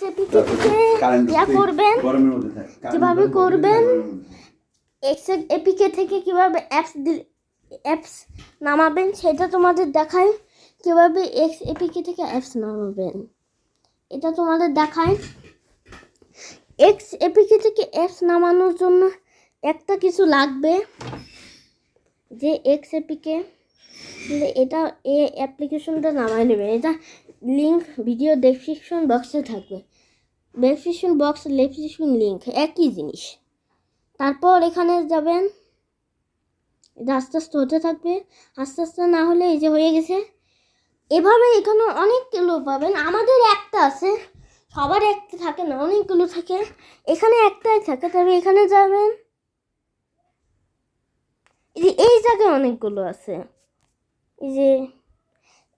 থেকে করবেন কীভাবে করবেন? এক্স এপিকে থেকে কীভাবে অ্যাপস অ্যাপস নামাবেন সেটা তোমাদের দেখায় কীভাবে এক্স এপিকে থেকে অ্যাপস নামাবেন? এটা তোমাদের দেখায় এক্স এপিকে থেকে অ্যাপস নামানোর জন্য একটা কিছু লাগবে। যে এক্স এপিকে এটা এই অ্যাপ্লিকেশনটা নামায় নেবে এটা লিঙ্ক ভিডিও ডেসক্রিপশন বক্সে থাকবে। ডেসক্রিপশন বক্স ডেসক্রিপশন লিঙ্ক একই জিনিস। তারপর এখানে যাবেন। এটা আস্তে আস্তে হতে থাকবে। আস্তে আস্তে না হলে এই যে হয়ে গেছে। এভাবে এখানে অনেকগুলো পাবেন। আমাদের একটা আছে। সবার একটা থাকে না অনেকগুলো থাকে। এখানে একটাই থাকে, তবে এখানে যাবেন। এই জায়গায় অনেকগুলো আছে। এই যে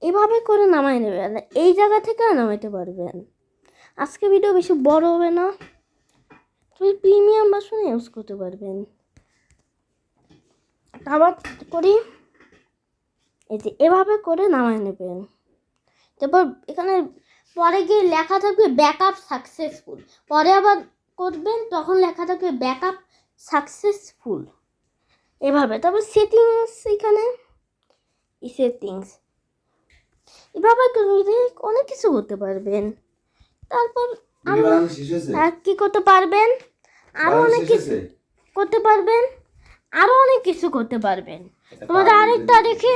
এভাবে করে নামাই নেবেন এই জায়গা থেকে নামাইতে পারবেন আজকে ভিডিও বেশি বড় হবে না। তুমি প্রিমিয়াম বাসন ইউজ করতে পারবেন আবার করি। এই যে এভাবে করে নামাই নেবেন তারপর এখানে পরে গিয়ে লেখা থাকবে ব্যাকআপ সাকসেসফুল পরে আবার করবেন, তখন লেখা থাকবে ব্যাকআপ সাকসেসফুল এভাবে। তারপর সেটিংস এখানে। সেটিংস এভাবে অনেক কিছু করতে পারবেন। তারপর কি করতে পারবেন? আরও অনেক কিছু করতে পারবেন? আরও অনেক কিছু করতে পারবেন। তোমাদের আরেকটা দেখে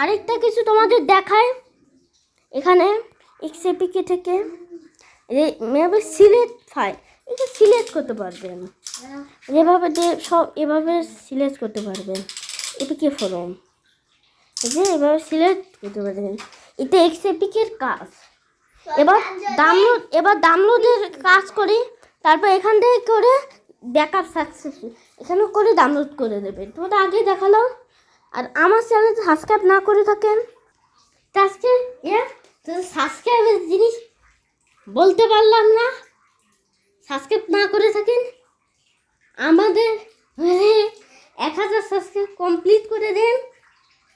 আরেকটা কিছু তোমাদের দেখায় এখানে এক্সএপিকে থেকে এভাবে সিলেক্ট ফাইল এটা সিলেক্ট করতে পারবেন। যেভাবে যে সব এভাবে সিলেক্ট করতে পারবেন। এপিকে ফরম যে এভাবে সিলেক্ট করতে পারবেন এটা এক্সএপিকের কাজ। এবার ডাউনলোড এবার ডাউনলোডের কাজ করি তারপর এখান থেকে করে ব্যাকআপ সাকসেসফুল এখানে করে ডাউনলোড করে দেবেন। তোমাদের আগে দেখালাম। আর আমার চ্যানেল সাবস্ক্রাইব না করে থাকেন তা আজকে ইয়ে সাবস্ক্রাইবের জিনিস বলতে পারলাম না। সাবস্ক্রাইব না করে থাকেন আমাদের মানে এক হাজার সাবস্ক্রাইব কমপ্লিট করে দেন।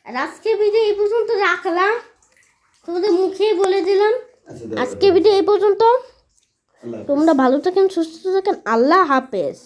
আজকে ভিডিও এই পর্যন্ত রাখলাম। তোমাদের মুখেই বলে দিলাম। আচ্ছা, আজকে। ভিডিও এই পর্যন্ত। তোমরা ভালো থাকেন সুস্থ থাকেন আল্লাহ হাফেজ।